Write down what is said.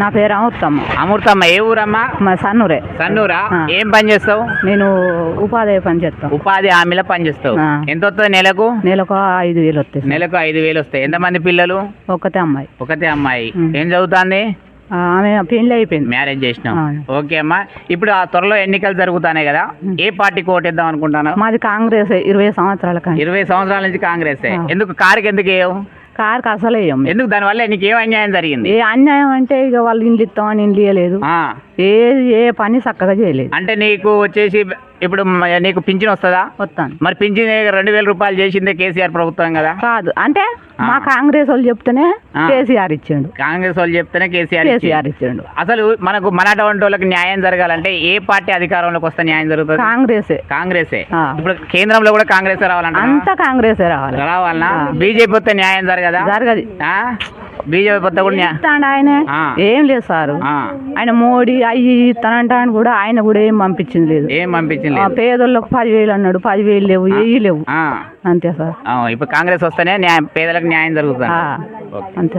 నా పేరు అమృతమ్మ. అమృతమ్మ ఏ ఊరమ్మా? మా సన్నురే. సన్నూరా. ఏం పని చేస్తావు? నేను ఉపాధి పని చేస్తాను ఉపాధి హామీలో పని చేస్తావు. ఎంత వస్తుంది నెలకు? నెలకు ఐదు వేలు వస్తాయి. నెలకు ఐదు వేలు వస్తాయి ఎంతమంది పిల్లలు? ఒక్కతే అమ్మాయి. ఒకతే అమ్మాయి. ఏం చదువుతుంది? ఆమె పెళ్ళి అయిపోయింది. మ్యారేజ్ చేసినాం. ఓకే అమ్మా. ఇప్పుడు ఆ త్వరలో ఎన్నికలు జరుగుతున్నాయి కదా? ఏ పార్టీకి ఓటేద్దాం అనుకుంటాను మాది కాంగ్రెస్ ఇరవై సంవత్సరాల ఇరవై సంవత్సరాల నుంచి కాంగ్రెస్. ఎందుకు? కారుకి ఎందుకు వేయవు? కారుకి అసలు వేయం. ఎందుకు దానివల్ల నీకు ఏం అన్యాయం జరిగింది ఏ అన్యాయం అంటే ఇక వాళ్ళు ఇండ్లు ఇస్తామని ఇండ్లు ఇవ్వలేదు. ఏ ఏ పని చక్కగా చేయలేదు అంటే నీకు వచ్చేసి ఇప్పుడు మ- నీకు పింఛన్ వస్తుందా? వస్తాను. మరి పింఛన్ రెండు వేల రూపాయలు చేసిందే కేసీఆర్ ప్రభుత్వం కదా? కాదు. అంటే. మా కాంగ్రెస్ వాళ్ళు చెప్తేనే ఆ. కేసీఆర్ ఇచ్చిండు. కాంగ్రెస్ వాళ్ళు చెప్తేనే కేసీఆర్ ఇచ్చిండు. కేసీఆర్ ఇచ్చిండు. అసలు మనకు మనటువంటి వాళ్ళకి న్యాయం జరగాలంటే ఏ పార్టీ అధికారంలోకి వస్తే న్యాయం జరుగుతుంది? కాంగ్రెసే. కాంగ్రెసే. ఆ. ఇప్పుడు కేంద్రంలో కూడా కాంగ్రెస్ రావాలంట అంతా కాంగ్రెసే రావాలి. రావాలనా. బీజేపీ వస్తే న్యాయం జరగదా? జరగదు. ఆ? బీజేపీ వస్తే కూడా న్యాయం ఇస్తాడు ఆయన. ఏం లేదు సారు. ఆయన మోడీ అయ్యి ఇస్తానంటాను కూడా ఆయన కూడా ఏం పంపించింది లేదు. ఏం పంపించింది ఆ, పేదోళ్ళకు పదివేలు అన్నాడు. పదివేలు లేవు ఏవి లేవు. అంతే సార్. ఇప్పుడు కాంగ్రెస్ వస్తేనే న్యాయం పేదలకు న్యాయం జరుగుతుంది. అంతే.